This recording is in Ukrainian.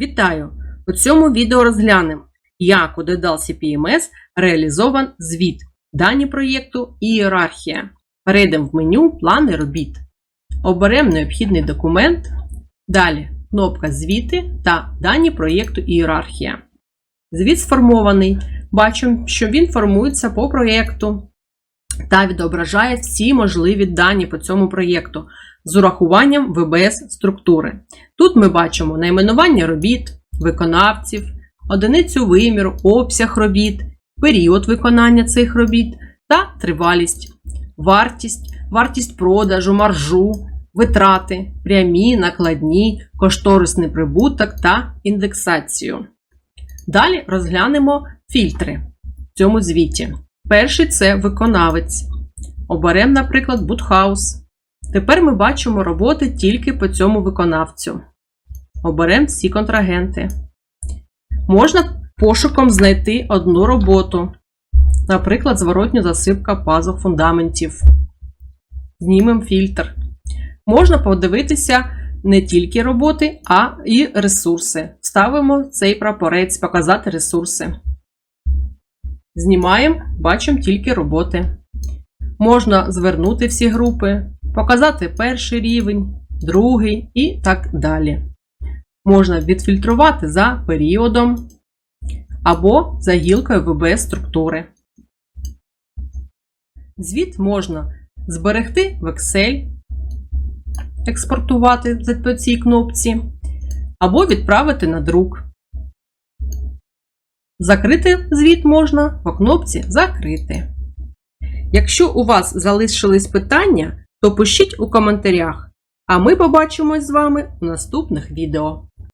Вітаю! У цьому відео розглянемо, як у Dedal CPMS реалізован звіт, дані проєкту і ієрархія. Перейдемо в меню Плани робіт. Оберемо необхідний документ. Далі кнопка Звіти та дані проєкту ієрархія. Звіт сформований. Бачимо, що він формується по проєкту та відображає всі можливі дані по цьому проєкту з урахуванням ВБС структури. Тут ми бачимо найменування робіт, виконавців, одиницю виміру, обсяг робіт, період виконання цих робіт та тривалість, вартість, вартість продажу, маржу, витрати, прямі, накладні, кошторисний прибуток та індексацію. Далі розглянемо фільтри в цьому звіті. Перший це виконавець. Оберемо, наприклад, Бутхаус. Тепер ми бачимо роботи тільки по цьому виконавцю. Оберемо всі контрагенти. Можна пошуком знайти одну роботу, наприклад, зворотню засипка пазух фундаментів. Знімемо фільтр. Можна подивитися не тільки роботи, а і ресурси. Ставимо цей прапорець, показати ресурси. Знімаємо, бачимо тільки роботи. Можна звернути всі групи, показати перший рівень, другий і так далі. Можна відфільтрувати за періодом або за гілкою ВБС структури. Звіт можна зберегти в Excel, експортувати по цій кнопці, або відправити на друк. Закрити звіт можна по кнопці Закрити. Якщо у вас залишились питання, то пишіть у коментарях, а ми побачимось з вами у наступних відео.